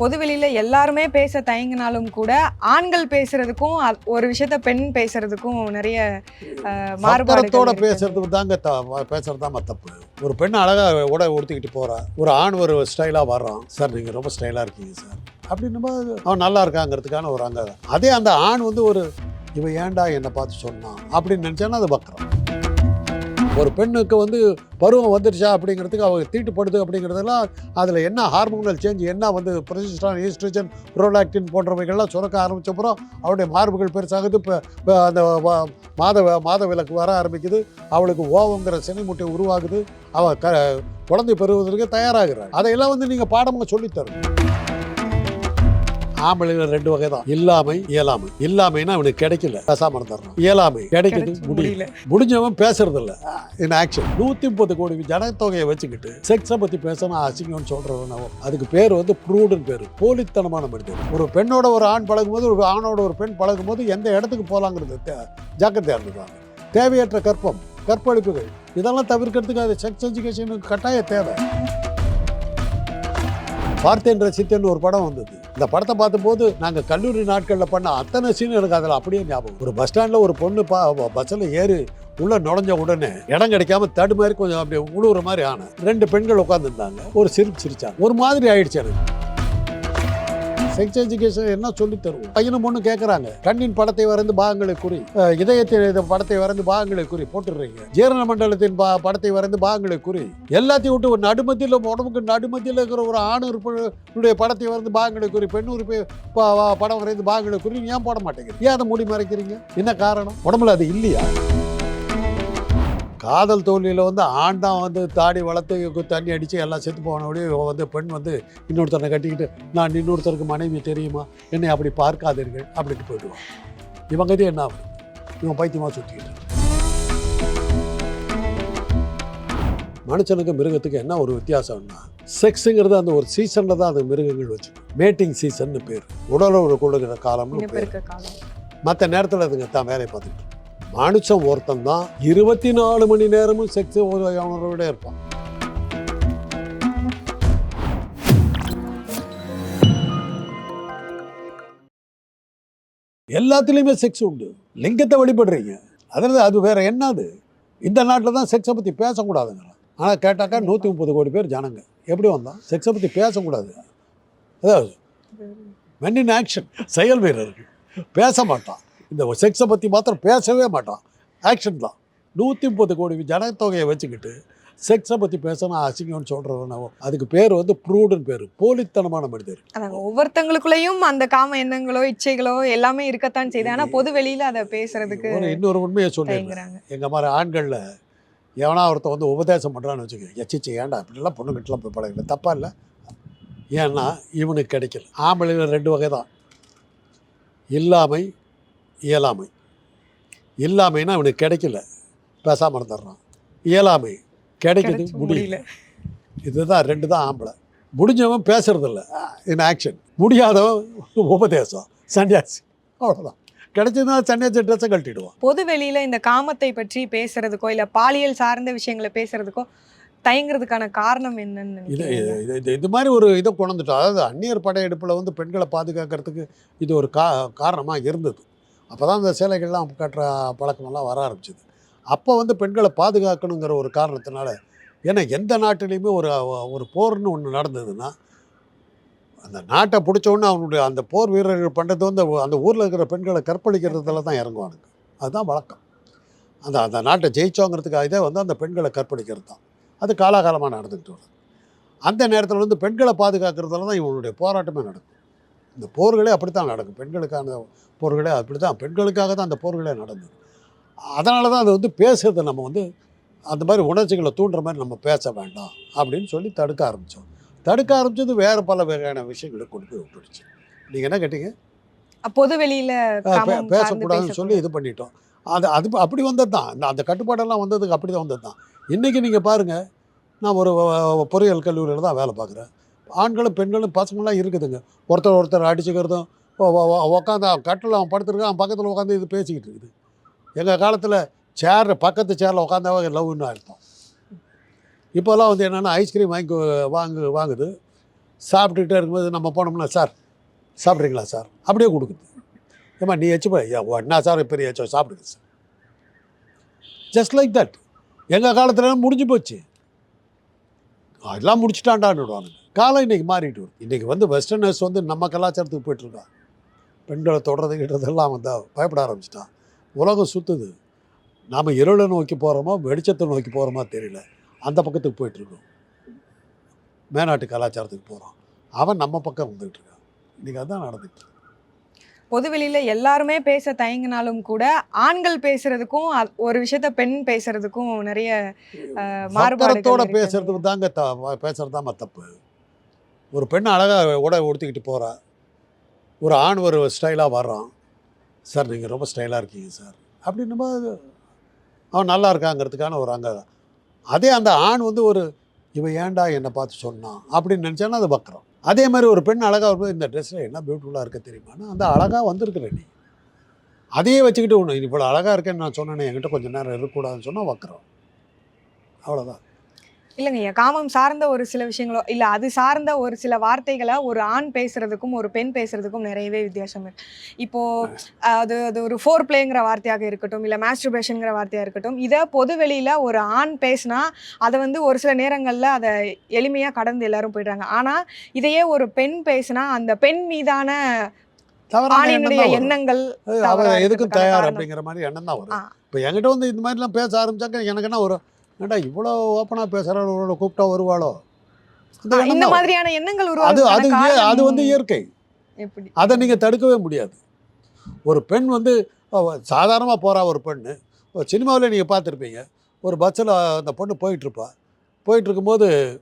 பொதுவெளியில எல்லாருமே பேச தயங்கினாலும் கூட ஆண்கள் பேசுறதுக்கும் ஒரு விஷயத்த பெண் பேசுறதுக்கும் நிறைய மாறுபாடத்தோட. பேசுறதுக்கு தாங்க த பேசுறது தான் தப்பு ஒரு பெண் அழகா உடை உடுத்திக்கிட்டு போறா. ஒரு ஆண் ஒரு ஸ்டைலா வர்றான். சார் நீங்க ரொம்ப ஸ்டைலா இருக்கீங்க சார். அப்படின்னும் போது அவன் நல்லா இருக்காங்கிறதுக்கான ஒரு அங்க அதே அந்த ஆண் வந்து ஒரு இவன் ஏன்டா என்னை பார்த்து சொன்னான்? அப்படின்னு நினைச்சானா அது வக்கரம் ஒரு பெண்ணுக்கு வந்து பருவம் வந்துடுச்சா அப்படிங்கிறதுக்கு அவங்க தீட்டுப்படுது அப்படிங்கிறதெல்லாம் அதில் என்ன ஹார்மோனல் சேஞ்ச் என்ன வந்து ப்ரொசிஸ்டான் ஈஸ்ட்ரஜன் ப்ரோலாக்டின் போன்றவைகள்லாம் சுரக்க ஆரம்பிச்சப்புறம் அவருடைய மார்புகள் பெருசாகுது. இப்போ அந்த மாத மாத விலக்கு வர ஆரம்பிக்குது. அவளுக்கு ஓவங்கிற சினைமுட்டை உருவாகுது. அவள் க குழந்தை பெறுவதற்கு தயாராகிறாள். அதையெல்லாம் வந்து நீங்கள் பாடமாக சொல்லித்தரணும் ஆம்பளைகள் ரெண்டு வகை தான் இல்லாமை இயலாமை. இல்லாமைன்னா அவனுக்கு கிடைக்கல. பேசாம இருந்துடுறான். இயலாமை. கிடைக்குது முடியல. முடிஞ்சவன் பேசுறது இல்ல இன் ஆக்ஷன் நூத்தி முப்பது கோடி ஜனத்தொகையை வச்சுக்கிட்டு செக்ஸை பத்தி பேசணும் அசிங்கம்னு சொல்றவன் அதுக்கு பேர் வந்து ப்ரூடுன்னு பேர். போலித்தனமான மனிதன். ஒரு பெண்ணோட ஒரு ஆண் பழகும்போது ஒரு ஆணோட ஒரு பெண் பழகும்போது எந்த இடத்துக்கு போலாங்கிறது ஜாக்கிரதையா இருந்துக்காங்க. தேவையற்ற கற்பம் கற்பழிப்புகள். இதெல்லாம் தவிர்க்கிறதுக்கு அது செக்ஸ் எஜுகேஷனுக்கு கட்டாய தேவை. பார்த்தேன் ரசித்தேன்னு ஒரு படம் வந்தது. இந்த படத்தை பார்த்தபோது நாங்கள் கல்லூரி நாட்களில் பண்ண அத்தனை சீன் எனக்கு அதில் அப்படியே ஞாபகம் ஒரு பஸ் ஸ்டாண்டில் ஒரு பொண்ணு பா பஸ்ஸில் ஏறி உள்ளே நுழைஞ்ச உடனே இடம் கிடைக்காம தடு மாதிரி கொஞ்சம் அப்படியே உழுவுற மாதிரி ஆனேன் ரெண்டு பெண்கள் உட்காந்துருந்தாங்க ஒரு சிரிப்பு சிரிச்சாங்க. ஒரு மாதிரி ஆயிடுச்சு எனக்கு. செக்ஸ் எஜுகேஷன் என்ன சொல்லி தருவோம்? பையனும் பொண்ணு கேட்குறாங்க கண்ணின் படத்தை வரைந்து பாகங்களை குறி இதயத்தில் இதயத்தின் படத்தை வரைந்து பாகங்களை குறி போட்டுடுறீங்க. ஜீரண மண்டலத்தின் பா படத்தை வரைந்து பாகங்களை குறி. எல்லாத்தையும் விட்டு ஒரு நடுமத்தியில் உடம்புக்கு நடுமத்தியில் இருக்கிற ஒரு ஆண் உறுப்பினுடைய படத்தை வரைந்து பாகங்களை குறி பெண் உறுப்பை படம் வரைந்து பாகங்களை குறி ஏன் போட மாட்டேங்கிறீங்க ஏன் அதை மூடி மறைக்கிறீங்க? என்ன காரணம்? உடம்புல அது இல்லையா? காதல் தோல்வியில் வந்து ஆண் தான் வந்து தாடி வளர்த்து தண்ணி அடித்து எல்லாம் செத்து போனபடியே வந்து பெண் வந்து இன்னொருத்தனை கட்டிக்கிட்டு நான் இன்னொருத்தருக்கு மனைவி தெரியுமா? என்னை அப்படி பார்க்காதீர்கள். அப்படின்னு போயிடுவான். இவங்க இது என்ன ஆகுது? இவன் பைத்தியமாக சுற்றிக்கிட்டு மனுஷனுக்கு மிருகத்துக்கு என்ன ஒரு வித்தியாசம்னா செக்ஸுங்கிறது அந்த ஒரு சீசனில் தான் அந்த மிருகங்கள் வச்சு மேட்டிங் சீசன்னு பேர். உடலுறவு கொள்ளுகிற காலம்னு பேர். மற்ற நேரத்தில் அதுங்க தான் வேலையை பார்த்துக்கிட்டு மானுச்சம் மனுஷன் ஒருத்தன் தான் இருபத்தி நாலு மணி நேரமும் செக்ஸ் அவனோட இருப்பான். எல்லாத்துலேயுமே செக்ஸ் உண்டு. லிங்கத்தை வழிபடுறீங்க அதில் அது வேற என்னது இந்த நாட்டில் தான் செக்ஸை பற்றி பேசக்கூடாதுங்க ஆனால் கேட்டாக்கா நூற்றி முப்பது கோடி பேர் ஜனங்க. எப்படி வந்தான்? செக்ஸை பற்றி பேசக்கூடாது. அதாவது மென் இன் ஆக்ஷன் செயல் வீரர்கள். பேச மாட்டான். இந்த செக்ஸை பற்றி மாத்திரம் பேசவே மாட்டான். ஆக்ஷன் தான். நூற்றி முப்பது கோடி ஜனத்தொகையை வச்சுக்கிட்டு செக்ஸை பற்றி பேசணும் அசிங்கம்னு சொல்கிறவன அதுக்கு பேர் வந்து ப்ரூடுன்னு பேர். போலித்தனமான மனிதர். ஒவ்வொருத்தங்களுக்குள்ளேயும் அந்த காம எண்ணங்களோ இச்சைகளோ எல்லாமே இருக்கத்தான் செய்யுது ஆனா பொது வெளியில அதை பேசுறதுக்கு ஒரு இன்னொரு உண்மையை சொல்லிடுறேன். தயங்குறாங்க. எங்கள் மாதிரி ஆண்களில் எவனா ஒருத்தன் வந்து உபதேசம் பண்ணுறான்னு வச்சுக்க எச்சிச்சு ஏன்டா இப்படிலாம் பொண்ணுக்கிட்டலாம் போய் பழகல தப்பா இல்லை? ஏன்னா இவனுக்கு கிடைக்கல. ஆம்பளையில் ரெண்டு வகை தான் இல்லாமை இயலாமை. இல்லாமைன்னா இவனுக்கு கிடைக்கல. பேசாமல் இருந்துடுறான். இயலாமை. கிடைக்குது கிடைச்சு முடியல. இதுதான் ரெண்டு தான் ஆம்பளை. முடிஞ்சவன் பேசுறதில்ல. இன் ஆக்ஷன் முடியாதவன் உபதேசம். சன்னியாசி. அவ்வளோதான் கிடைச்சதுன்னா சன்னியாசி ட்ரெஸ்ஸை கழட்டிடுவான். பொது வெளியில இந்த காமத்தை பற்றி பேசுறதுக்கோ இல்ல பாலியல் சார்ந்த விஷயங்களை பேசுறதுக்கோ தயங்குறதுக்கான காரணம் என்னன்னு? இது இது இது மாதிரி ஒரு இதை கொண்டுட்டோம் அதாவது அந்நியர் படையெடுப்பில் வந்து பெண்களை பாதுகாக்கிறதுக்கு இது ஒரு கா காரணமாக இருந்தது. அப்போ தான் இந்த சேலைகள்லாம் கட்டுற பழக்கமெல்லாம் வர ஆரம்பிச்சது. அப்போ வந்து பெண்களை பாதுகாக்கணுங்கிற ஒரு காரணத்தினால ஏன்னா எந்த நாட்டிலையுமே ஒரு ஒரு போர்னு ஒன்று நடந்ததுன்னா அந்த நாட்டை பிடிச்சோன்னு அவனுடைய அந்த போர் வீரர்கள் பண்ணுறது வந்து அந்த ஊரில் இருக்கிற பெண்களை கற்பழிக்கிறதுல தான் இறங்குவானுங்க. அதுதான் வழக்கம். அந்த அந்த நாட்டை ஜெயிச்சோங்கிறதுக்காக இதே வந்து அந்த பெண்களை கற்பழிக்கிறது தான். அது காலாகாலமாக நடந்துக்கிட்டு வருது. அந்த நேரத்தில் வந்து பெண்களை பாதுகாக்கிறதுல தான் இவனுடைய போராட்டமே நடக்கும். இந்த போர்களே அப்படி தான் நடக்கும். பெண்களுக்கான போர்களே அப்படி தான் பெண்களுக்காக தான் அந்த போர்களே நடந்தது. அதனால தான் அது வந்து பேசுறது நம்ம வந்து அந்த மாதிரி உணர்ச்சிகளை தூண்டுற மாதிரி நம்ம பேச வேண்டாம் அப்படின்னு சொல்லி தடுக்க ஆரம்பித்தோம் தடுக்க ஆரம்பிச்சது வேறு பல வகையான விஷயங்களை கொண்டு போய் விட்டுடுச்சு. நீங்கள் என்ன கேட்டீங்க? பொது வெளியில பேசக்கூடாதுன்னு சொல்லி. இது பண்ணிட்டோம். அது அது அப்படி வந்தது தான் இந்த அந்த கட்டுப்பாடெல்லாம் வந்ததுக்கு அப்படி தான் வந்தது தான் இன்றைக்கி நீங்கள் பாருங்கள் நான் ஒரு பொறியியல் கல்லூரியில் தான் வேலை பார்க்குறேன். ஆண்களும் பெண்களும் பசங்களாம் இருக்குதுங்க. ஒருத்தர் ஒருத்தர் அடிச்சுக்கிறதும் உட்காந்து கட்டில் அவன் படுத்துருக்கான் அவன் பக்கத்தில் உட்காந்து இது பேசிக்கிட்டு இருக்குது. எங்கள் காலத்தில் சேர் பக்கத்து சேரில் உட்காந்தாவே லவ்னு அர்த்தம். இப்போல்லாம் வந்து என்னென்னா ஐஸ்கிரீம் வாங்கி வாங்கு வாங்குது. சாப்பிட்டுக்கிட்டே இருக்கும்போது நம்ம போனோம்னா சார் சாப்பிட்றீங்களா சார்? அப்படியே கொடுக்குது. ஏம்மா நீ எச்சு போய் என்ன சார் பெரிய எச்சோ சாப்பிடுங்க சார். ஜஸ்ட் லைக் தட் எங்கள் காலத்துல முடிஞ்சு போச்சு. அதெல்லாம் முடிச்சுட்டாண்டான்னு காலம் இன்னைக்கு மாறிட்டு வருது இன்றைக்கி வந்து வெஸ்டர்னர்ஸ் வந்து நம்ம கலாச்சாரத்துக்கு போயிட்டுருக்கா பெண்களை தொடர்றது கிட்டதெல்லாம் வந்து பயப்பட ஆரம்பிச்சிட்டான் உலகம் சுற்றுது நாம் இருளை நோக்கி போகிறோமோ வெளிச்சத்தை நோக்கி போகிறோமோ தெரியல. அந்த பக்கத்துக்கு போயிட்டுருக்கோம். மேநாட்டு கலாச்சாரத்துக்கு போகிறோம் அவன் நம்ம பக்கம் வந்துகிட்டு இருக்கான் இன்றைக்கி அதான் நடந்துட்டு இருக்கு. பொதுவெளியில எல்லாருமே பேச தயங்கினாலும் கூட ஆண்கள் பேசுறதுக்கும் ஒரு விஷயத்த பெண் பேசுறதுக்கும் நிறைய இருக்கு. பேசுறதுக்கு தாங்க த பேசுறது தான் தப்பு ஒரு பெண் அழகாக உடை உடுத்திக்கிட்டு போகிறா ஒரு ஆண் ஒரு ஸ்டைலாக வர்றான். சார் நீங்கள் ரொம்ப ஸ்டைலாக இருக்கீங்க சார். அப்படின்னும் போது அவன் நல்லா இருக்காங்கிறதுக்கான ஒரு அங்க அதே அந்த ஆண் வந்து ஒரு இவன் ஏன்டா என்னை பார்த்து சொன்னான்? அப்படின்னு நினச்சானா அது வக்கரம் அதே மாதிரி ஒரு பெண் அழகாக வரும்போது இந்த ட்ரெஸ்ஸில் என்ன பியூட்டிஃபுல்லாக இருக்க தெரியுமானா அந்த அழகாக வந்திருக்கிற நீ. அதையே வச்சுக்கிட்டு ஒன்று இவ்வளோ அழகாக இருக்கேன்னு நான் சொன்னேன்னு என்கிட்ட கொஞ்சம் நேரம் இருக்கக்கூடாதுன்னு சொன்னால் வக்கரம் அவ்வளோதான் இல்லைங்க ஐயா காமம் சார்ந்த ஒரு சில விஷயங்களோ இல்ல அது சார்ந்த ஒரு சில வார்த்தைகளை ஒரு ஆண் பேசுறதுக்கும் ஒரு பெண் பேசுறதுக்கும் நிறையவே வித்தியாசம் இருக்கு இப்போ அது அது ஒரு ஃபோர் பிளேங்கிற வார்த்தையாக இருக்கட்டும் இல்ல மாஸ்டர்பேஷன்ங்கிற வார்த்தையாக இருக்கட்டும் இதை பொது வெளியில ஒரு ஆண் பேசினா அதை வந்து ஒரு சில நேரங்கள்ல அதை எளிமையா கடந்து எல்லாரும் போயிடுறாங்க ஆனா இதையே ஒரு பெண் பேசினா அந்த பெண் மீதான. எண்ணங்கள் அவ எதுக்கும் தயார். அப்படிங்கிற மாதிரி எண்ணம் தான் வரும். இப்போ என்கிட்ட வந்து இந்த மாதிரிலாம் பேச ஆரம்பிச்சாக்க எனக்கு என்ன வரும் ஏன்டா இவ்வளோ ஓப்பனாக பேசுகிறவங்களோட கூப்பிட்டா வருவாளோ? இந்த. மாதிரியான எண்ணங்கள் அது அது அது வந்து இயற்கை. எப்படி? அதை நீங்கள் தடுக்கவே முடியாது. ஒரு பெண் வந்து சாதாரணமாக போகிறா ஒரு பெண்ணு. சினிமாவில் நீங்கள் பார்த்துருப்பீங்க. ஒரு பஸ்ஸில் அந்த பொண்ணு போயிட்டுருப்பா. போயிட்டுருக்கும்போது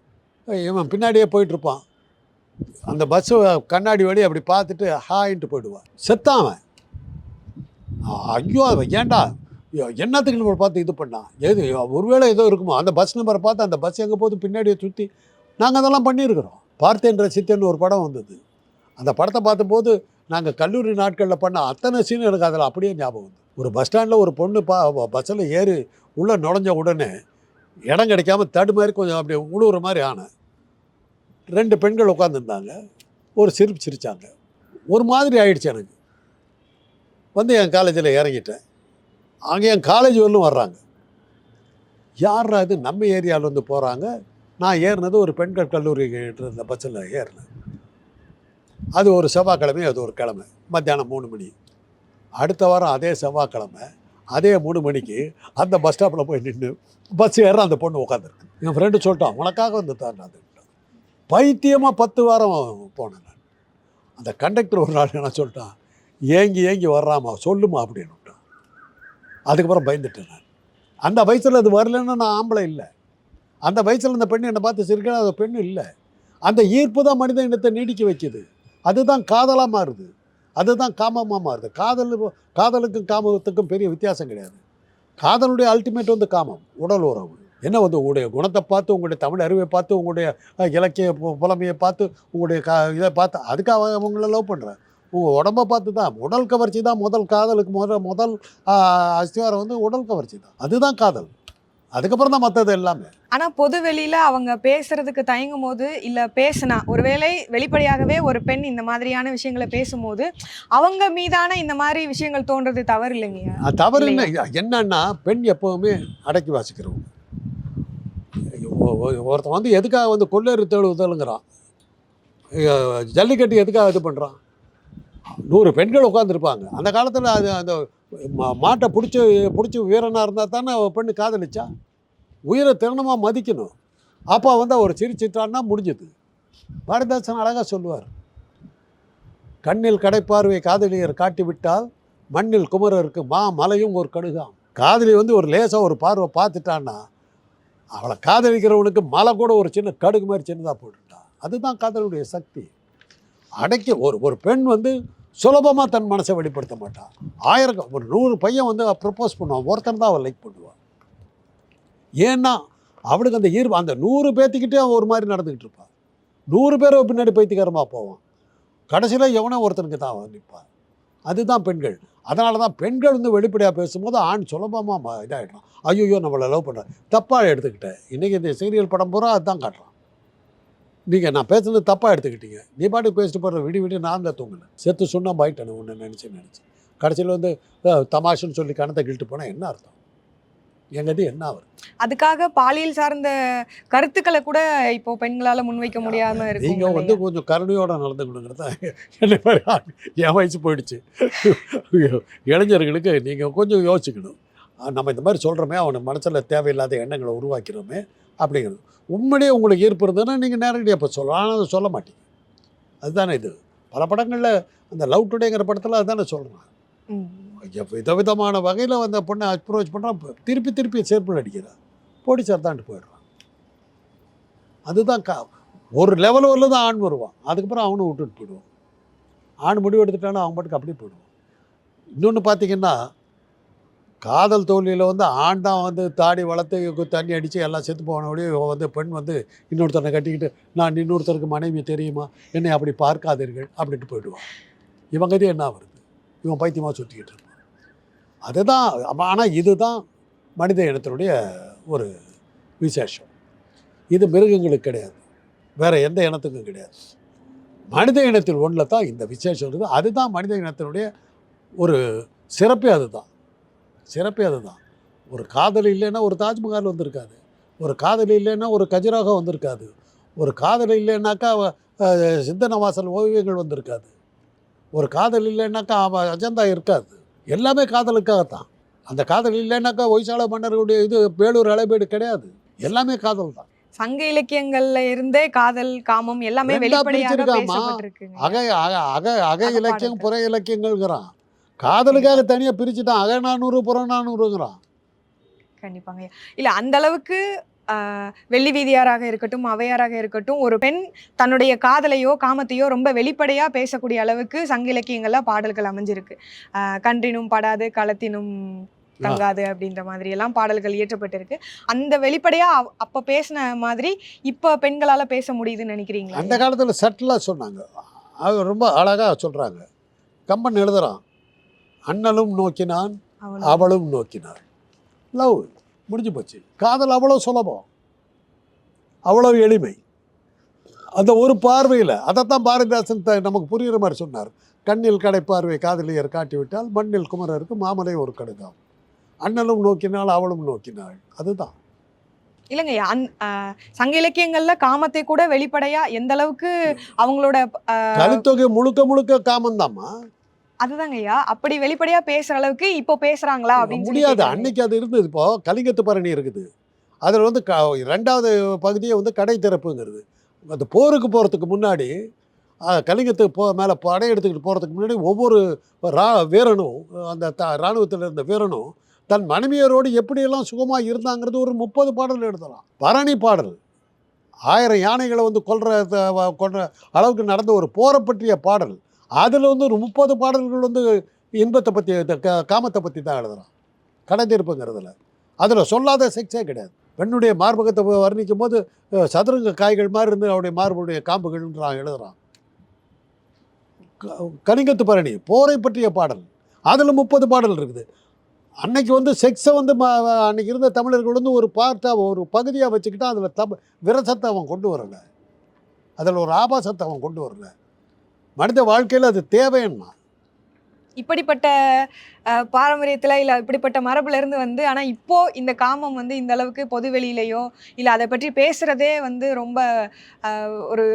இவன் பின்னாடியே போயிட்டுருப்பான். அந்த பஸ்ஸு கண்ணாடி வழி அப்படி பார்த்துட்டு ஹாயின்ட்டு போயிடுவான் அ- ஐயோ ஏன்டா என்னத்துக்கு நம்ம பார்த்து இது பண்ணான் எது ஒருவேளை ஏதோ இருக்குமோ? அந்த பஸ் நம்பரை பார்த்து அந்த பஸ் எங்கே போகுது? பின்னாடியே சுற்றி நாங்கள் அதெல்லாம் பண்ணியிருக்கிறோம். பார்த்தேன் ரசித்தேன்னு ஒரு படம் வந்தது. அந்த படத்தை பார்த்தபோது நாங்கள் கல்லூரி நாட்களில் பண்ண அத்தனை சீன் எனக்கு அதில் அப்படியே ஞாபகம் வந்து. ஒரு பஸ் ஸ்டாண்டில் ஒரு பொண்ணு பா பஸ்ஸில் ஏறி உள்ளே நுழைஞ்ச உடனே இடம் கிடைக்காம தடு மாதிரி கொஞ்சம் அப்படியே உழுவுற மாதிரி ஆனேன் ரெண்டு பெண்கள் உட்காந்துருந்தாங்க ஒரு சிரிப்பு சிரித்தாங்க ஒரு மாதிரி ஆயிடுச்சு எனக்கு. வந்து என் காலேஜில் இறங்கிட்டேன். அங்கே என் காலேஜ் வரலும் வர்றாங்க. யாரா இது? நம்ம ஏரியாவில் வந்து போகிறாங்க நான் ஏறினது ஒரு பெண்கள் கல்லூரி இருந்த பஸ்ஸில் ஏறினேன். அது ஒரு செவ்வாய்க்கிழமை அது ஒரு கிழமை. மத்தியானம் மூணு மணி. அடுத்த வாரம் அதே செவ்வாய்க்கிழமை அதே மூணு மணிக்கு அந்த பஸ் ஸ்டாப்பில் போய் நின்று பஸ் ஏற அந்த பொண்ணு உட்காந்துருக்கு என் ஃப்ரெண்டு சொல்லிட்டான் உனக்காக வந்து தான் அது பைத்தியமாக பத்து வாரம் போனேன் நான். அந்த கண்டக்டர் ஒரு நாள் என்ன சொல்லிட்டான் ஏங்கி ஏங்கி வர்றாமா சொல்லுமா அப்படின்னு. அதுக்கப்புறம் பயந்துட்டேன் நான். அந்த வயசில் அது வரலன்னா நான் ஆம்பளை இல்லை. அந்த வயசில் அந்த பெண் என்னை பார்த்து சிரிக்கணும் அந்த பெண் இல்லை. அந்த ஈர்ப்பு தான் மனித இனத்தை நீடிக்க வைக்குது. அதுதான் காதலாக மாறுது. அதுதான் காமமாக மாறுது. காதல் காதலுக்கும் காமத்துக்கும் பெரிய வித்தியாசம் கிடையாது. காதலுடைய அல்டிமேட் வந்து காமம் உடல் உறவு. என்ன வந்து உங்களுடைய குணத்தை பார்த்து உங்களுடைய தமிழ் அறிவை பார்த்து உங்களுடைய இலக்கிய புலமையை பார்த்து உங்களுடைய கா இதை பார்த்து அதுக்காக அவங்கள லவ் பண்ணுறேன் உங்கள் உடம்பை பார்த்து தான் உடல் கவர்ச்சி தான் முதல் காதலுக்கு முதல் முதல் அஸ்திவாரம் வந்து உடல் கவர்ச்சி தான் அதுதான் காதல். அதுக்கப்புறம் தான் மற்றது எல்லாமே. ஆனா பொது வெளியில அவங்க பேசுறதுக்கு தயங்கும் போது இல்ல பேசினா ஒருவேளை வெளிப்படையாகவே ஒரு பெண் இந்த மாதிரியான விஷயங்களை பேசும்போது அவங்க மீதான இந்த மாதிரி விஷயங்கள் தோன்றது தவறு இல்லைங்க தவறு என்ன என்னன்னா பெண் எப்போவுமே அடக்கி வாசிக்கிறவங்க. ஒருத்தன் வந்து எதுக்காக வந்து கொள்ளேறு தேடுதலுங்கிறான் ஜல்லிக்கட்டு எதுக்காக இது பண்ணுறான் நூறு பெண்கள் உட்காந்துருப்பாங்க அந்த காலத்தில் அது அந்த மா- மாட்டை பிடிச்சி பிடிச்சி வீரனாக இருந்தால் தானே அவள் பெண்ணு காதலிச்சா? உயிரை திறனமாக மதிக்கணும். அப்பா வந்து அவர் சிரிச்சிட்டான்னா முடிஞ்சது. பாரதிதாசன் அழகாக சொல்லுவார். கண்ணில் கடைப்பார்வை காதலியர் காட்டிவிட்டால் மண்ணில் குமரருக்கு மா மலையும் ஒரு கடுகாம். காதலி வந்து ஒரு லேசாக ஒரு பார்வை பார்த்துட்டான்னா அவளை காதலிக்கிறவனுக்கு மலை கூட ஒரு சின்ன கடுகு மாதிரி சின்னதாக போட்டுட்டான் அதுதான் காதலுடைய சக்தி. அடைக்க ஒரு ஒரு பெண் வந்து சுலபமாக தன் மனசை வெளிப்படுத்த மாட்டான் ஆயிரம் ஒரு நூறு பையன் வந்து ப்ரப்போஸ் பண்ணுவான். ஒருத்தன் தான் அவள் லைக் பண்ணுவான் ஏன்னா அவளுக்கு அந்த ஈர்ப்பு அந்த நூறு பேர்த்துக்கிட்டே அவன் ஒரு மாதிரி நடந்துக்கிட்டு இருப்பான் நூறு பேரை பின்னாடி பைத்தியகாரமாக போவான். கடைசியில் எவனோ ஒருத்தனுக்கு தான் அவன் நிற்பான் அதுதான் பெண்கள். அதனால தான் பெண்கள் வந்து வெளிப்படையாக பேசும்போது ஆண் சுலபமாக இதாகிடுறான் ஐயோ நம்மளை லவ் பண்ணுறான் தப்பாக எடுத்துக்கிட்டேன் இன்றைக்கி இந்த சீரியல் படம் பூரா அதுதான் காட்டுறான். நீங்கள் நான் பேசுனது தப்பாக எடுத்துக்கிட்டீங்க. நீ பாட்டுக்கு பேசிட்டு போகிற விடி விடி நான் தான் தூங்கலை செத்து சொன்னா பாயிட்டேன் ஒன்று நினச்சி நினச்சி. கடைசியில் வந்து தமாஷுன்னு சொல்லி கணத்தை கிழிட்டு போனால் என்ன அர்த்தம்? எங்கது என்ன ஆகுது அதுக்காக பாலியல் சார்ந்த கருத்துக்களை கூட இப்போ பெண்களால முன்வைக்க முடியாம இருக்கு நீங்கள் வந்து கொஞ்சம் கருணையோட நடந்துக்கணுங்கிறது தான் என்னை மாதிரி. என் வயசு போயிடுச்சு. இளைஞர்களுக்கு நீங்கள் கொஞ்சம் யோசிக்கணும். நம்ம இந்த மாதிரி சொல்கிறோமே அவனை மனசில் தேவையில்லாத எண்ணங்களை உருவாக்கிறோமே. அப்படிங்கிறது. உண்மையிலேயே உங்களுக்கு ஈர்ப்பு இருந்ததுன்னா நீங்கள் நேரடியாக இப்போ சொல்லலாம் ஆனால் அதை சொல்ல மாட்டீங்க. அதுதானே இது. பல படங்களில் அந்த லவ் டுடேங்கிற படத்தில் அதுதானே சொல்கிறேன். விதவிதமான வகையில் வந்த பொண்ணை அப்ரோச் பண்ணுறான் திருப்பி திருப்பி செருப்பில் அடிக்கிறான் போலீஸ் அதாண்டு போயிடுறான் அதுதான் கா ஒரு லெவல் வரல தான் ஆண் வருவான். அதுக்கப்புறம் அவனும் விட்டுட்டு போயிடுவான். ஆண் முடிவு எடுத்துட்டாலும் அவன் பாட்டுக்கு அப்படியே போயிடுவான். இன்னொன்று பார்த்தீங்கன்னா காதல் தோல்வியில் வந்து ஆண் தான் வந்து தாடி வளர்த்து தண்ணி அடித்து எல்லாம் செத்து போனபடியே இவன் வந்து பெண் வந்து இன்னொருத்தனை கட்டிக்கிட்டு நான் இன்னொருத்தருக்கு மனைவி தெரியுமா? என்னை அப்படி பார்க்காதீர்கள் அப்படின்ட்டு போயிடுவான். இவங்க இது என்ன வருது இவன் பைத்தியமாக சுற்றிக்கிட்டு இருப்பான். அதுதான் ஆனால் இதுதான் மனித இனத்தினுடைய ஒரு விசேஷம். இது மிருகங்களுக்கு கிடையாது. வேறு எந்த இனத்துக்கும் கிடையாது. மனித இனத்தில் ஒன்றில் தான் இந்த விசேஷம் இருக்குது. அதுதான் மனித இனத்தினுடைய ஒரு சிறப்பே அதுதான். சிறப்பே அதுதான். ஒரு காதல் இல்லைன்னா ஒரு தாஜ்மஹால் வந்திருக்காது. ஒரு காதல் இல்லைன்னா ஒரு கஜராக வந்திருக்காது. ஒரு காதல் இல்லைன்னாக்கா அஹ், சித்தனவாசல் ஓவியங்கள் வந்திருக்காது. ஒரு காதல் இல்லைன்னாக்கா அஜந்தா இருக்காது. எல்லாமே காதலுக்காகத்தான். அந்த காதல் இல்லைன்னாக்கா ஒய்சால மன்னர்களுடைய இது வேலூர் அலைபேடு கிடையாது. எல்லாமே காதல் தான் சங்க இலக்கியங்கள்ல இருந்தே காதல் காமம் எல்லாமே வெளிப்படையாக அக அக அக. இலக்கியம் புற இலக்கியங்கள்ங்கிறான். காதலுக்காக தனியாக பிரிச்சுட்டான். அக நானூறு புற நானூறுங்கிறான். கண்டிப்பாங்க. இல்ல அந்த அளவுக்கு வெள்ளி வீதியாராக இருக்கட்டும் அவையாராக இருக்கட்டும் ஒரு பெண் தன்னுடைய காதலையோ காமத்தையோ ரொம்ப வெளிப்படையா பேசக்கூடிய அளவுக்கு சங்க இலக்கியங்கள்ல பாடல்கள் அமைஞ்சிருக்கு. கன்றினும் படாது களத்தினும் தங்காது அப்படின்ற மாதிரி எல்லாம் பாடல்கள் இயற்றப்பட்டிருக்கு. அந்த வெளிப்படையா அவ- அப்ப பேசின மாதிரி இப்ப பெண்களால பேச முடியுதுன்னு நினைக்கிறீங்களா? அந்த காலத்தில் சட்டிலாக சொன்னாங்க. அது ரொம்ப அழகாக சொல்கிறாங்க கம்பன் எழுதுறான். அண்ணலும் நோக்கினான் அவளும். நோக்கினாள். லவ் முடிஞ்சு போச்சு. காதல் அவ்வளோ சுலபம். அவ்வளோ எளிமை. அந்த ஒரு பார்வையில் அதைத்தான் பாரதிதாசன் த- நமக்கு புரிகிற மாதிரி சொன்னார். கண்ணில் கடை பார்வை காதலியர் காட்டிவிட்டால் மண்ணில் குமரருக்கு மாமலை ஒரு கடுகாம். அண்ணலும் நோக்கினாள் அவளும் நோக்கினாள். அதுதான். இல்லைங்க அந் சங்க இலக்கியங்கள்ல காமத்தை கூட வெளிப்படையா எந்த அளவுக்கு அவங்களோட கலித்தொகை முழுக்க முழுக்க காமந்தாம்மா அதுதாங்கய்யா. அப்படி வெளிப்படையா பேசுற அளவுக்கு இப்போ பேசுறாங்களா அப்படின்னு முடியாது. அன்னைக்கு அது இருந்தது. இப்போ கலிங்கத்து பரணி இருக்குது. அதில் வந்து க ரெண்டாவது பகுதியை வந்து கடை திறப்புங்கிறது. அந்த போருக்கு போகிறதுக்கு முன்னாடி கலிங்கத்துக்கு போ மேலே படை எடுத்துக்கிட்டு போகிறதுக்கு முன்னாடி ஒவ்வொரு ரா வீரனும் அந்த த இராணுவத்தில் இருந்த வீரனும் தன் மனைவியரோடு எப்படியெல்லாம் சுகமாக இருந்தாங்கிறது ஒரு முப்பது பாடல் எழுதலாம். பரணி பாடல். ஆயிரம் யானைகளை வந்து கொல்ற கொல்ற அளவுக்கு நடந்த ஒரு போரை பற்றிய பாடல். அதில் வந்து ஒரு முப்பது பாடல்கள் வந்து இன்பத்தை பற்றி காமத்தை பற்றி தான் எழுதுகிறான் கடந்திருப்புங்கிறதுல அதில் சொல்லாத செக்ஸே கிடையாது. பெண்ணுடைய மார்பகத்தை வர்ணிக்கும் போது சதுரங்க காய்கள் மாதிரி இருந்து அவருடைய மார்புடைய காம்புகள்ன்றான் எழுதுகிறான் க- கலிங்கத்து பரணி போரை பற்றிய பாடல். அதில் முப்பது பாடல் இருக்குது. அன்னைக்கு வந்து செக்ஸை வந்து அன்னைக்கு இருந்த தமிழர்கள் வந்து ஒரு பார்ட்டாக ஒரு பகுதியாக வச்சுக்கிட்டா அதில் தப் விரசத்தை அவன் கொண்டு வரலை. அதில் ஒரு ஆபாசத்தை அவன் கொண்டு வரல. மனித வாழ்க்கையில் அது தேவைன்னா இப்படிப்பட்ட பாரம்பரியத்துல இல்ல இப்படிப்பட்ட மரபுல இருந்து வந்து ஆனா இப்போ இந்த காமம் வந்து இந்த அளவுக்கு பொது வெளியிலயோ இல்ல அதை பற்றி பேசுறதே வந்து ரொம்ப ஒரு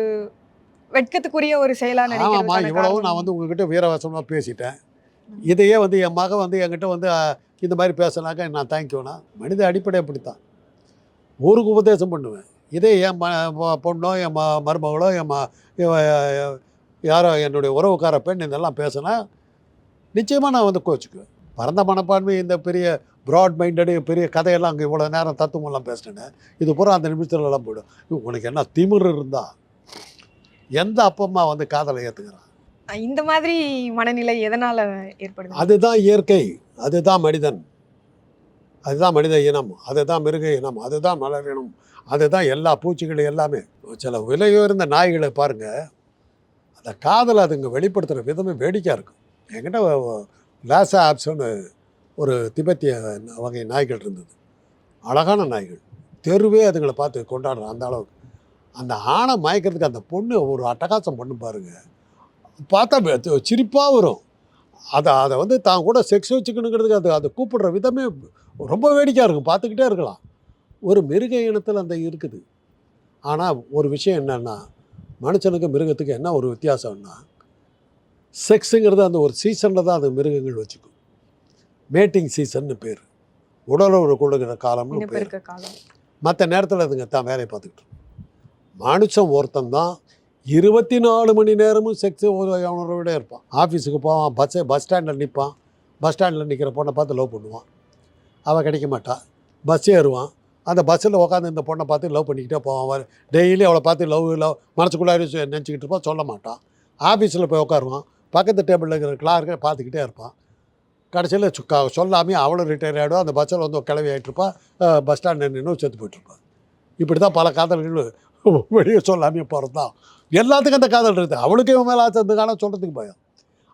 வெட்கத்துக்குரிய ஒரு செயலா ஆமாம்மா நினைக்கிறதுக்கான இவ்வளவு நான் வந்து உங்ககிட்ட வீரவாசமாக பேசிட்டேன். இதையே வந்து என் மகன் வந்து என்கிட்ட வந்து இந்த மாதிரி பேசினாக்கா நான் தேங்க்யூனா மனித அடிப்படை அப்படித்தான். ஊருக்கு உபதேசம் பண்ணுவேன். இதே என் பொண்ணோ என் ம மருமகளோ என் யாரோ என்னுடைய உறவுக்கார பெண் இதெல்லாம் பேசினா நிச்சயமாக நான் வந்து கோச்சுக்குவேன். பரந்த மனப்பான்மை இந்த பெரிய ப்ராட் மைண்டடு பெரிய கதையெல்லாம் அங்கே இவ்வளோ நேரம் தத்துவமெல்லாம் பேசினேன் இது பூரா அந்த நிமிஷத்துல எல்லாம் போயிடும். உனக்கு என்ன திமிரு இருந்தா? எந்த அப்பா வந்து காதலை ஏற்றுக்கிறான் இந்த மாதிரி மனநிலை எதனால ஏற்படுது? அதுதான் இயற்கை அதுதான் மனிதன். அதுதான் மனித இனம் அதுதான் மிருக இனம் அதுதான் மலர் இனம் அதுதான் எல்லா பூச்சிகள் எல்லாமே. சில விலையுயர்ந்த நாய்களை பாருங்க அந்த காதலை அதுங்க வெளிப்படுத்துகிற விதமே வேடிக்கையாக இருக்கும். என்கிட்ட லாசா ஆப்ஸ்னு ஒரு திபெத்திய வகை நாய்கள் இருந்தது. அழகான நாய்கள். தெருவே அதுங்களை பார்த்து கொண்டாடுறோம் அந்த அளவுக்கு. அந்த ஆணை மயக்கிறதுக்கு அந்த பொண்ணு ஒரு அட்டகாசம் பண்ணு பாருங்கள் பார்த்தா சிரிப்பாக வரும். அதை அதை வந்து தான் கூட செக்ஸ் வச்சுக்கணுங்கிறதுக்கு அது அதை கூப்பிடுற விதமே ரொம்ப வேடிக்கையாக இருக்கும். பார்த்துக்கிட்டே இருக்கலாம். ஒரு மிருக இனத்தில் அந்த இருக்குது. ஆனால் ஒரு விஷயம் என்னென்னா மனுஷனுக்கு மிருகத்துக்கு என்ன ஒரு வித்தியாசம்னா செக்ஸுங்கிறது அந்த ஒரு சீசனில் தான் அந்த மிருகங்கள் வச்சுக்கும். மேட்டிங் சீசன்னு பேர். உடலுறவு கொள்ளுகிற காலம்னு பேர். மற்ற நேரத்தில் அதுங்க தான் வேலையை பார்த்துக்கிட்டு. மனுஷன் ஒருத்தன் தான் இருபத்தி நாலு மணி நேரமும் செக்ஸ் அவனோட இருப்பான். ஆஃபீஸுக்கு போவான் பஸ்ஸு பஸ் ஸ்டாண்டில் நிற்பான் பஸ் ஸ்டாண்டில் நிற்கிற பொண்ணை பார்த்து லவ் பண்ணுவான். அவள் கிடைக்க மாட்டா பஸ் ஏறுவான். அந்த பஸ்ஸில் உட்காந்து இந்த பொண்ணை பார்த்து லவ் பண்ணிக்கிட்டே போவான். டெய்லி அவளை பார்த்து லவ் லவ் மனசுக்குள்ளே நினச்சிக்கிட்டு இருப்பான் சொல்ல மாட்டான். ஆஃபீஸில் போய் உட்காருவான் பக்கத்து டேபிளில் இருக்கிற கிளார்க்கை பார்த்துக்கிட்டே இருப்பான். கடைசியில் சுக்கா சொல்லாமே அவளும் ரிட்டையர் ஆகிடும் அந்த பஸ்ஸில் வந்து கிளவி ஆகிட்டுருப்பா பஸ் ஸ்டாண்ட் நின்று செத்து போயிட்டுருப்பான் இப்படி தான் பல காதல்கள் வெளியே சொல்லாமே போகிறது தான் எல்லாத்துக்கும் அந்த காதல் இருக்குது. அவளுக்கு இவன் மேலே ஆச்சு அந்த காலம் சொல்கிறதுக்கு பயம்.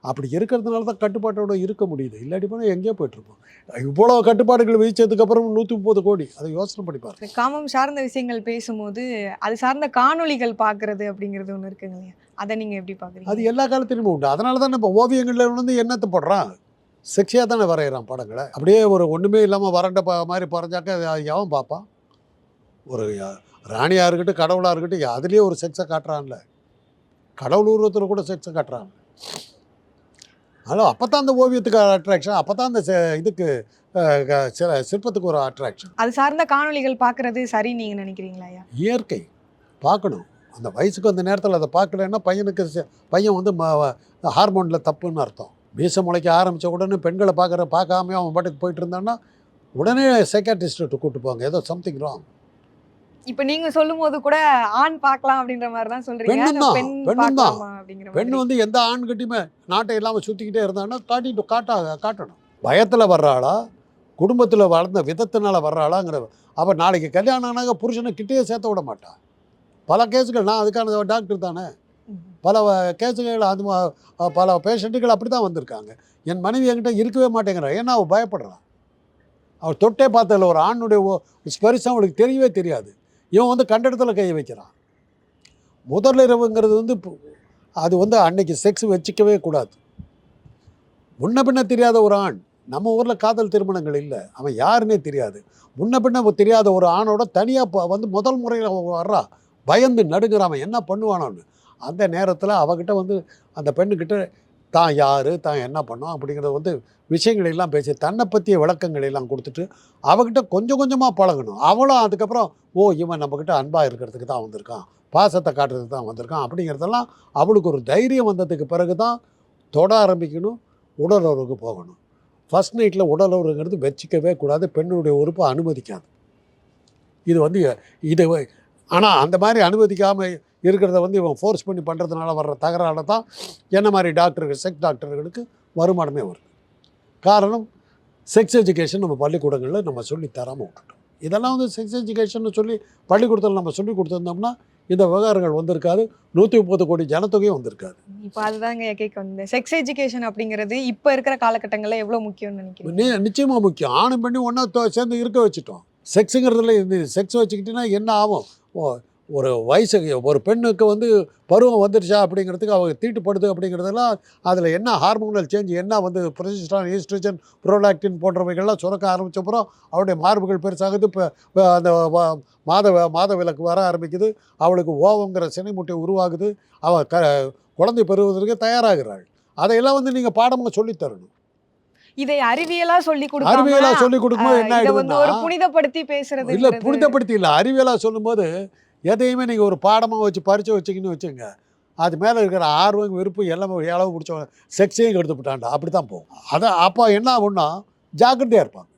அப்படி இருக்கிறதுனால தான் கட்டுப்பாட்டோட இருக்க முடியுது. இல்லாட்டி போனால் எங்கேயோ போயிட்டுருப்போம். இவ்வளோ கட்டுப்பாடுகள் விதிச்சதுக்கப்புறம் நூற்றி முப்பது கோடி. அதை யோசனை இந்த காமம் சார்ந்த விஷயங்கள் பேசும்போது அது சார்ந்த காணொளிகள் பார்க்கறது அப்படிங்கிறது ஒன்று இருக்குங்க இல்லையா? அதை நீங்க எப்படி பாக்குறீங்க அது எல்லா காலத்திலுமே உண்டு. அதனால தான் இப்போ ஓவியங்களில் வந்து என்னத்தை போடுறான்? செக்ஸியாக தானே வரைகிறான் படங்களை. அப்படியே ஒரு ஒன்றுமே இல்லாமல் வறண்ட ப மாதிரி பறஞ்சாக்க அது எவன் பார்ப்பான்? ஒரு ராணியாக இருக்கட்டும் கடவுளாக இருக்கட்டும் அதுலேயே ஒரு செக்ஸை காட்டுறான்ல. கடவுள் உருவத்தில் கூட செக்ஸை காட்டுறாங்க அதனால் அப்போ தான் அந்த ஓவியத்துக்கு அட்ராக்ஷன் அப்போ தான் அந்த செ- இதுக்கு அஹ், க- சி- சிற்பத்துக்கு ஒரு அட்ராக்ஷன் அது சார்ந்த காணொளிகள் பார்க்கறது சரி நீங்க நினைக்கிறீங்களா ஐயா? இயற்கை. பார்க்கணும். அந்த வயசுக்கு அந்த நேரத்தில் அதை பார்க்கலன்னா பையனுக்கு பையன் வந்து ஹார்மோனில் தப்புன்னு அர்த்தம். மீச முளைக்க ஆரம்பித்த உடனே பெண்களை பார்க்குற பார்க்காம அவன் பாட்டுக்கு போயிட்டு இருந்தான்னா உடனே சைக்காட்ரிஸ்ட்டு கூப்பிட்டு போவாங்க. ஏதோ சம்திங் ராங் இப்ப நீங்க சொல்லும் போது கூட ஆண் பார்க்கலாம் அப்படின்ற மாதிரி தான் சொல்றீங்க. பெண் தான். அப்படிங்கிற பெண் வந்து எந்த ஆண்கிட்டையுமே நாட்டை இல்லாமல் சுற்றிக்கிட்டே இருந்தான்னா காட்டிட்டு காட்டா காட்டணும். பயத்தில் வர்றாளா? குடும்பத்தில் வளர்ந்த விதத்தினால வர்றாளாங்கிற அவள் நாளைக்கு கல்யாணம் ஆனாக புருஷனை கிட்டேயே சேர்த்த விட மாட்டா. பல கேஸுகள் நான் அதுக்கான டாக்டர் தானே. பல கேஸுகள் அது பல பேஷண்ட்டுகள் அப்படி தான் வந்திருக்காங்க. என் மனைவி என்கிட்ட இருக்கவே மாட்டேங்கிறா. ஏன்னா அவள் பயப்படுறான் அவள் தொட்டே பார்த்ததில்ல ஒரு ஆணுடைய ஸ்பரிசம் அவளுக்கு தெரியவே தெரியாது. இவன் வந்து கண்ட இடத்துல கையை வைக்கிறான். முதல் இரவுங்கிறது வந்து அது வந்து அன்னைக்கு செக்ஸ் வச்சுக்கவே கூடாது. முன்ன பின்ன தெரியாத ஒரு ஆண் நம்ம ஊரில் காதல் திருமணங்கள் இல்லை அவன் யாருன்னே தெரியாது. முன்ன பின்ன தெரியாத ஒரு ஆணோட தனியாக வந்து முதல் முறையில் வர்றா பயந்து நடுங்கிறான் அவன் என்ன பண்ணுவானோன்னு. அந்த நேரத்தில் அவகிட்ட வந்து அந்த பெண்ணுக்கிட்ட தான் யார்? தான் என்ன பண்ணோம் அப்படிங்கிறத வந்து விஷயங்களை எல்லாம் பேசி தன்னை பற்றிய விளக்கங்களை எல்லாம் கொடுத்துட்டு அவகிட்ட கொஞ்சம் கொஞ்சமாக பழகணும். அவளும் அதுக்கப்புறம் ஓ இவன் நம்மக்கிட்ட அன்பாக இருக்கிறதுக்கு தான் வந்திருக்கான். பாசத்தை காட்டுறதுக்கு தான் வந்திருக்கான். அப்படிங்கிறதெல்லாம் அவளுக்கு ஒரு தைரியம் வந்ததுக்கு பிறகு தான் தொட ஆரம்பிக்கணும் உடலுறவுக்கு போகணும். ஃபர்ஸ்ட் நைட்டில் உடலுறவுங்கிறது வச்சிக்கவே கூடாது பெண்ணுடைய உறுப்பை அனுமதிக்காது. இது வந்து இது ஆனால் அந்த மாதிரி அனுமதிக்காமல் இருக்கிறத வந்து இவன் ஃபோர்ஸ் பண்ணி பண்ணுறதுனால வர்ற தகராறு தான் என்ன மாதிரி டாக்டர்கள் செக் டாக்டர்களுக்கு வருமானமே வருது. காரணம் செக்ஸ் எஜுகேஷன் நம்ம பள்ளிக்கூடங்களில் நம்ம சொல்லி தராமல் விட்டுட்டோம். இதெல்லாம் வந்து செக்ஸ் எஜுகேஷன் சொல்லி பள்ளிக்கூடத்தில் நம்ம சொல்லி கொடுத்துருந்தோம்னா இந்த விவகாரங்கள் வந்திருக்காது. நூற்றி முப்பது கோடி ஜனத்தொகையும் வந்திருக்காது. இப்போ அதுதாங்க கேட்க வந்தேன் செக்ஸ் எஜுகேஷன் அப்படிங்கிறது இப்போ இருக்கிற காலகட்டங்கள்ல எவ்வளவு முக்கியம்னு நினைக்கிறீங்க? நி- நிச்சயமா முக்கியம். ஆணும் பெண்ணும் ஒன்றா சேர்ந்து இருக்க வச்சுட்டோம். செக்ஸுங்கிறதுல இந்த செக்ஸ் வச்சுக்கிட்டிங்கன்னா என்ன ஆகும்? ஓ, ஒரு வயசு ஒரு பெண்ணுக்கு வந்து பருவம் வந்துருச்சா அப்படிங்கிறதுக்கு அவங்க தீட்டுப்படுது அப்படிங்கிறதெல்லாம் அதில் என்ன ஹார்மோனல் சேஞ்ச் என்ன வந்து ப்ரொஜெஸ்ட்ரான் ஈஸ்ட்ரஜன் ப்ரோலாக்டின் போன்றவைகள்லாம் சுரக்க ஆரம்பிச்சப்புறம் அவருடைய மார்புகள் பெருசாகுது. இப்போ அந்த மாத மாத விலக்கு வர ஆரம்பிக்குது. அவளுக்கு ஓவங்கிற சினை முட்டை உருவாகுது. அவள் க குழந்தை பெறுவதற்கு தயாராகிறாள். அதையெல்லாம் வந்து நீங்கள் பாடமாக சொல்லித் தரணும் இதை அறிவியலா சொல்லி கொடுக்காம அறிவியலா சொல்லி கொடுக்கும்போது என்ன ஆயிடுதுன்னா புனிதப்படுத்தி பேசுறது இல்ல புனிதப்படுத்தி இல்லை. அறிவியலா சொல்லும்போது எதையுமே நீங்கள் ஒரு பாடமாக வச்சு பறிச்சு வச்சிங்கன்னு வச்சுங்க அது மேலே இருக்கிற ஆர்வம் வெறுப்பு எல்லாமே இளவு பிடிச்சவங்க செக்ஸையும் கெடுத்து விட்டாண்டா அப்படி தான் போகும். அதை அப்போ என்ன ஆகும்னா ஜாக்கிரதையாக இருப்பாங்க.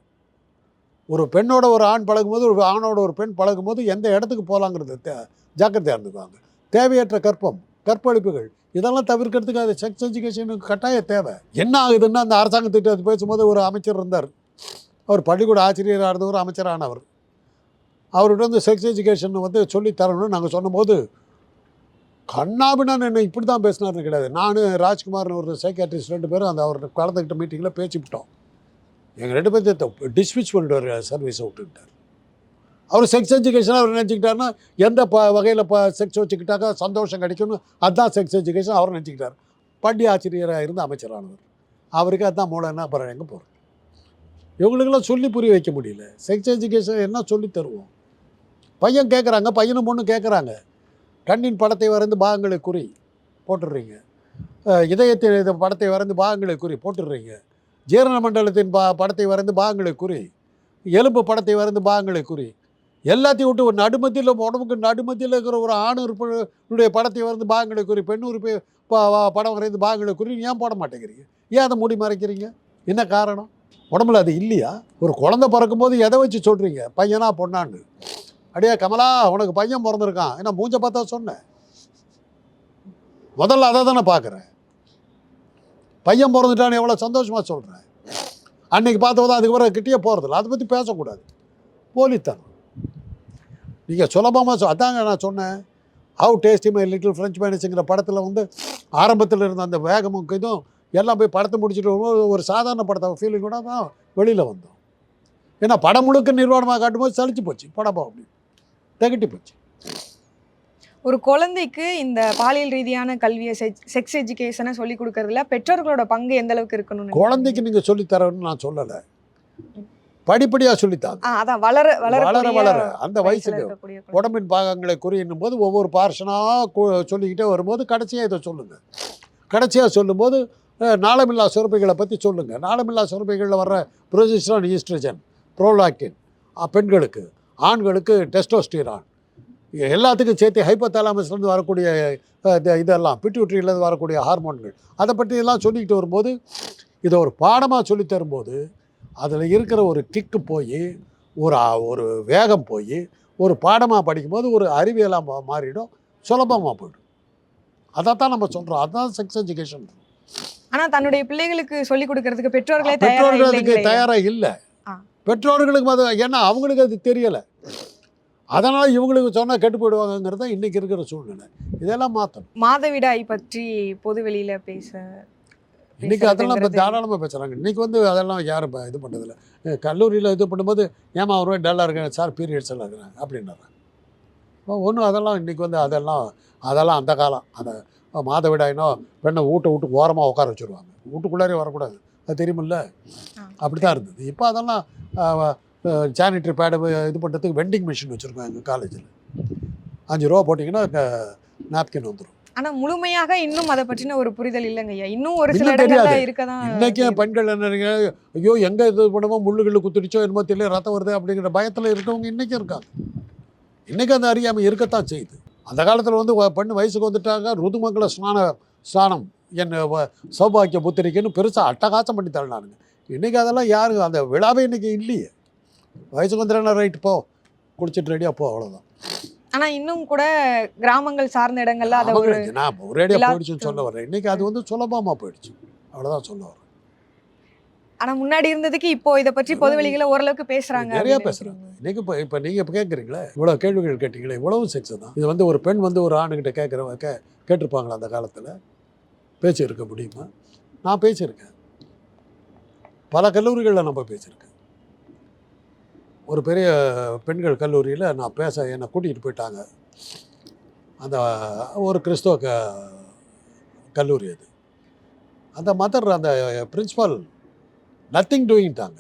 ஒரு பெண்ணோட ஒரு ஆண் பழகும்போது ஒரு ஆணோட ஒரு பெண் பழகும்போது எந்த இடத்துக்கு போகலாங்கிறது தே ஜாக்கிரதையாக இருந்துக்குவாங்க. தேவையற்ற கற்பம் கற்பழிப்புகள் இதெல்லாம் தவிர்க்கிறதுக்கு அது செக்ஸ் எஜுகேஷனுக்கு கட்டாய தேவை. என்ன ஆகுதுன்னா அந்த அரசாங்கத்திட்ட அது பேசும்போது ஒரு அமைச்சர் இருந்தார். அவர் பள்ளிக்கூட ஆசிரியராக இருந்தவர் அமைச்சரானவர். அவர்கிட்ட வந்து செக்ஸ் எஜுகேஷன் வந்து சொல்லி தரணும்னு நாங்கள் சொன்னபோது கண்ணாபின்னு என்ன இப்படி தான் பேசினார்னு கிடையாது. நான் ராஜ்குமார்னு ஒரு சைக்காட்ரிஸ்ட் ரெண்டு பேரும் அந்த அவர் கலந்துக்கிட்ட மீட்டிங்கில் பேசிவிட்டோம். எங்கள் ரெண்டு பேர்த்த டிஸ்மிச் பண்ணிட்டு சர்வீஸை விட்டுக்கிட்டார். அவர் செக்ஸ் எஜுகேஷன் அவர் நினச்சிக்கிட்டாருன்னா எந்த ப வகையில் இப்போ செக்ஸ் வச்சுக்கிட்டாக்கா சந்தோஷம் கிடைக்கும்னு அதுதான் செக்ஸ் எஜுகேஷன் அவர் நினச்சிக்கிட்டார். பண்டி ஆசிரியராக இருந்து அமைச்சரானவர். அவருக்கு அதுதான் மூலம்னா அப்புறம் எங்கே போகிறது இவங்களுக்கெல்லாம் சொல்லி புரிய வைக்க முடியல. செக்ஸ் எஜுகேஷன் என்ன சொல்லி தருவோம்? பையன் கேட்குறாங்க பையனும் பொண்ணு கேட்குறாங்க கண்ணின் படத்தை வரைந்து பாகங்களை குறி போட்டுடுறீங்க இதயத்தின் இது படத்தை வரைந்து பாகங்களை குறி போட்டுடுறீங்க ஜீரண மண்டலத்தின் பா படத்தை வரைந்து பாகங்களை குறி எலும்பு படத்தை வரைந்து பாகங்களை குறி. எல்லாத்தையும் விட்டு ஒரு நடுமத்தியில் உடம்புக்கு நடுமத்தியில் இருக்கிற ஒரு ஆண் உறுப்பினுடைய படத்தை வரைந்து பாகங்களை குறி பெண் உறுப்பை படம் வரைந்து பாகங்களை குறி ஏன் போட மாட்டேங்கிறீங்க? ஏன் அதை மூடி மறைக்கிறீங்க? என்ன காரணம்? உடம்புல அது இல்லையா? ஒரு குழந்தை பிறக்கும்போது எதை வச்சு சொல்கிறீங்க பையனா பொண்ணான்னு. அடியா கமலா உனக்கு பையன் பிறந்திருக்கான். என்ன மூஞ்ச பார்த்தா சொன்னேன் முதல்ல அதை தானே பார்க்குறேன் பையன் பிறந்துட்டான்னு எவ்வளோ சந்தோஷமாக சொல்கிறேன் அன்னைக்கு பார்த்தவதான் அதுக்கு பிறகு கிட்டேயே போகிறதில்ல அதை பற்றி பேசக்கூடாது. போலித்தனம். நீங்கள் சுலபமாக சொ அதாங்க நான் சொன்னேன். How tasty my little French மேனேஜுங்கிற படத்தில் வந்து ஆரம்பத்தில் இருந்த அந்த வேகமும் இதுவும் எல்லாம் போய் படத்தை முடிச்சுட்டு ஒரு சாதாரண படத்தை ஃபீலிங் கூட தான் வெளியில் வந்தோம். ஏன்னா படம் முழுக்க நிர்வாணமாக காட்டும்போது சளிச்சு போச்சு. படம் அப்படி. திகட்டி போச்சு. ஒரு குழந்தைக்கு இந்த பாலியல் ரீதியான கல்வியை செக்ஸ் எஜுகேஷனை சொல்லி கொடுக்கறதுல பெற்றோர்களோட பங்கு எந்த அளவுக்கு இருக்கணும்னு குழந்தைக்கு நீங்கள் சொல்லித்தரணும்னு நான் சொல்லலை. படிப்படியாக சொல்லித்தாங்க ஆ, அதான் வளர வளர வளர வளர. அந்த வயசுக்கு உடம்பு உடம்பின் பாகங்களை குறியினும் போது ஒவ்வொரு பார்ஷனாக சொல்லிக்கிட்டே வரும்போது கடைசியாக இதை சொல்லுங்கள் கடைசியாக சொல்லும்போது நாளமில்லா சுரப்பிகளை பற்றி சொல்லுங்கள் நாளமில்லா சுரப்பிகளில் வர்ற ப்ரொஜெஸ்ட்ரான் ஈஸ்ட்ரஜன் ப்ரோலாக்டின் பெண்களுக்கு. ஆண்களுக்கு டெஸ்டோஸ்டிரான். எல்லாத்துக்கும் சேர்த்து ஹைப்போதாலாமஸ்லேருந்து வரக்கூடிய இதெல்லாம் பிட்யூட்ரியிலேருந்து வரக்கூடிய ஹார்மோன்கள் அதை பற்றி எல்லாம் சொல்லிக்கிட்டு வரும்போது இதை ஒரு பாடமாக சொல்லித் தரும்போது அதில் இருக்கிற ஒரு கிக்கு போய் ஒரு ஒரு வேகம் போய் ஒரு பாடமாக படிக்கும்போது ஒரு அறிவியலாக மாறிடும் சுலபமாக போயிடும். அதைத்தான் நம்ம சொல்கிறோம் அதுதான் செக்ஸ் எஜுகேஷன் ஆனா தன்னுடைய பிள்ளைகளுக்கு சொல்லி கொடுக்கறதுக்கு பெற்றோர்களே தயாரா பெற்றோர்கள் அதுக்கு இல்லைங்களே. தயாராக இல்லை. பெற்றோர்களுக்கு அது ஏன்னா அவங்களுக்கு அது தெரியலை. அதனால் இவங்களுக்கு சொன்னால் கெட்டு போயிடுவாங்கங்கிறது தான் இன்றைக்கி இருக்கிற சூழ்நிலை. இதெல்லாம் மாற்றணும். மாதவிடாய் பற்றி பொது வெளியில பேச இன்றைக்கி அதெல்லாம் இப்போ தாராளமாக பேசுகிறாங்க இன்றைக்கி வந்து அதெல்லாம் யாரும் இப்போ இது பண்ணுறதில்ல கல்லூரியில் இது பண்ணும்போது ஏமா ஒரு டல்லாக இருக்கேன் சார் பீரியட்ஸ் எல்லாம் இருக்கிறாங்க அப்படின்றாங்க. ஒன்றும் அதெல்லாம் இன்றைக்கி வந்து அதெல்லாம் அதெல்லாம் அந்த காலம். அந்த மாதவிடாயினோ பெண்ணை வீட்டை விட்டு ஓரமாக உட்கார வச்சுருவாங்க. வீட்டுக்குள்ளாரே வரக்கூடாது. அது தெரியுமில்ல. அப்படி தான் இருந்தது. இப்போ அதெல்லாம் சானிட்டரி பேடு இது பண்ணுறதுக்கு வெண்டிங் மிஷின் வச்சுருக்காங்க காலேஜில் அஞ்சு ரூபா போட்டிங்கன்னா நாப்கின் வந்துடும் ஆனா முழுமையாக இன்னும் அதை பற்றின ஒரு புரிதல் இல்லைங்க ஐயா. இன்னும் ஒரு சில இடங்கள்ல. இருக்கதான் இன்றைக்கே செய்யுது. பெண்கள் என்ன நினைக்கிறாங்க, ஐயோ எங்கே இது பண்ணுமோ முள்ளுகள் குத்துடிச்சோ என்னமோ தெரியல ரத்தம் வருது அப்படிங்கிற பயத்தில் இருக்கவங்க இன்றைக்கும் இருக்காங்க. இன்றைக்கி அந்த அறியாமை இருக்கத்தான் செய்யுது. அந்த காலத்தில் வந்து பெண் வயசுக்கு வந்துட்டாங்க ருதுமங்கல ஸ்நான ஸ்நானம் என் சௌபாக்கிய புத்திரிக்கைன்னு பெருசாக அட்டகாசம் பண்ணி தள்ளினானுங்க. இன்றைக்கி அதெல்லாம் யாரு அந்த விழாவே இன்றைக்கி இல்லையே. வயசுக்கு வந்துட்டா ரைட்டு போ குளிச்சுட்டு ரெடியாக போ அவ்வளோதான் ஆனா இன்னும் கூட கிராமங்கள் சார்ந்த இடங்கள்ல அதை ஒரு நான் ஒரேடியாக போயிடுச்சுன்னு சொல்ல வரேன் இன்றைக்கி அது வந்து சுலபமாக போயிடுச்சு. அவ்வளோதான் சொல்ல வரேன் ஆனா முன்னாடி இருந்ததுக்கு இப்போ இதை பற்றி பொது வெளியில ஓரளவுக்கு பேசுறாங்க நிறைய பேசுறாங்க. இன்னைக்கு இப்போ இப்போ நீங்கள் இப்போ கேட்குறீங்களே இவ்வளோ கேள்விகள் கேட்டீங்களே? இவ்வளவு செக்ஸ் தான். இது வந்து ஒரு பெண் வந்து ஒரு ஆணுகிட்ட கேட்குற கே கேட்டிருப்பாங்களா அந்த காலத்தில்? பேச்சு இருக்க முடியுமா? நான் பேசியிருக்கேன். பல கல்லூரிகளில் நம்ம பேசியிருக்கேன். ஒரு பெரிய பெண்கள் கல்லூரியில் நான் பேச என்னை கூட்டிகிட்டு போயிட்டாங்க. அந்த ஒரு கிறிஸ்தவ க கல்லூரி அது. அந்த மதர் அந்த பிரின்ஸ்பால் நத்திங் டூயிங்ட்டாங்க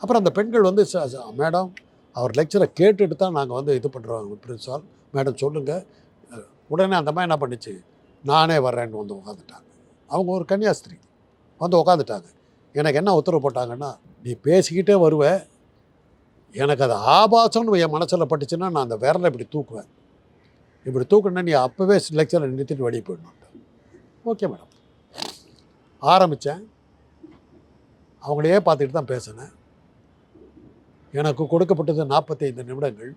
அப்புறம் அந்த பெண்கள் வந்து "ச- மேடம் அவர் லெக்சரை கேட்டுட்டு தான் நாங்கள் வந்து இது பண்ணுறோம் பிரின்ஸ்பால் மேடம் சொல்லுங்கள் உடனே அந்த மாதிரி என்ன பண்ணிச்சு? நானே வர்றேன்னு வந்து உட்காந்துட்டாங்க அவங்க ஒரு கன்னியாஸ்திரி. வந்து உட்காந்துட்டாங்க எனக்கு என்ன உத்தரவு போட்டாங்கன்னா நீ பேசிக்கிட்டே வருவ எனக்கு அது ஆபாசம்னு என் மனசில் பட்டுச்சுன்னா நான் அந்த விரலை இப்படி தூக்குவேன். இப்படி தூக்குனா நீ அப்போவே லெக்சரை நிறுத்திட்டு வெளியே போயிடணும். ஓகே மேடம் ஆரம்பித்தேன் அவங்களையே பார்த்துக்கிட்டு தான் பேசினேன். எனக்கு கொடுக்கப்பட்டது நாற்பத்தைந்து நிமிடங்கள்.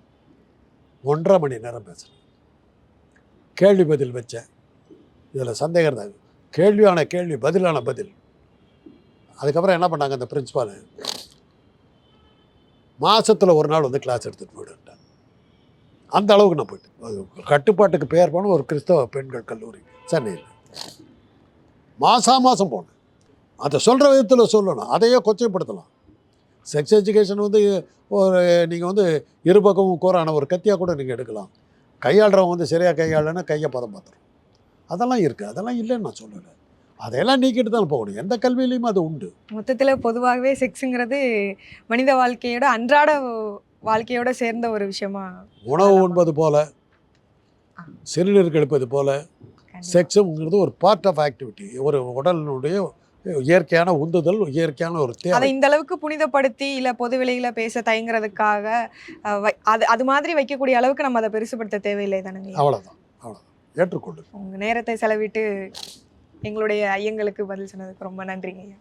ஒன்றரை மணி நேரம் பேசினேன். கேள்வி பதில் வச்சேன். இதில் சந்தேகம் இருந்தாங்க கேள்வியான கேள்வி பதிலான பதில். அதுக்கப்புறம் என்ன பண்ணாங்க அந்த பிரின்ஸ்பாலு மாதத்தில் ஒரு நாள் வந்து கிளாஸ் எடுத்துகிட்டு போயிடுன்ட்டாங்க அந்த அளவுக்கு நான் போயிட்டேன். அது கட்டுப்பாட்டுக்கு பெயர் போன ஒரு கிறிஸ்தவ பெண்கள் கல்லூரி சென்னையில். மாதம் மாதம் போனேன். அதை சொல்கிற விதத்தில் சொல்லணும். அதையே கொச்சைப்படுத்தலாம். செக்ஸ் எஜுகேஷன் வந்து ஒரு நீங்கள் வந்து இரு பக்கமும் ஒரு கத்தியாக கூட நீங்கள் எடுக்கலாம். கையாளுறவங்க வந்து சரியாக கையாளனா கையை பதம் பார்த்துரும். அதெல்லாம் இருக்குது அதெல்லாம் இல்லைன்னு நான் சொல்லலை. அதையெல்லாம் நீக்கிட்டு தான் போகணும். எந்த கல்வியிலையும் அது உண்டு. மொத்தத்துல பொதுவாகவே செக்ஸுங்கிறது மனித வாழ்க்கையோட அன்றாட வாழ்க்கையோட சேர்ந்த ஒரு விஷயமா உணவு உண்பது போல. சிறுநீர் கழிப்பது போல. செக்ஸுங்கிறது ஒரு பார்ட் ஆஃப் ஆக்டிவிட்டி ஒரு உடலினுடைய இயற்கையான உந்துதல் இயற்கையான ஒரு அதை தேவை இந்த அளவுக்கு புனிதப்படுத்தி இல்ல பொது வெளியில பேச தயங்குறதுக்காக அது அது மாதிரி வைக்கக்கூடிய அளவுக்கு நம்ம அதை பெருசுபடுத்த தேவையில்லை தானுங்க அவ்வளோதான் அவ்வளோதான் ஏற்றுக்கொள்ளு உங்க நேரத்தை செலவிட்டு எங்களுடைய ஐயங்களுக்கு பதில் சொன்னதுக்கு ரொம்ப நன்றிங்க ஐயா.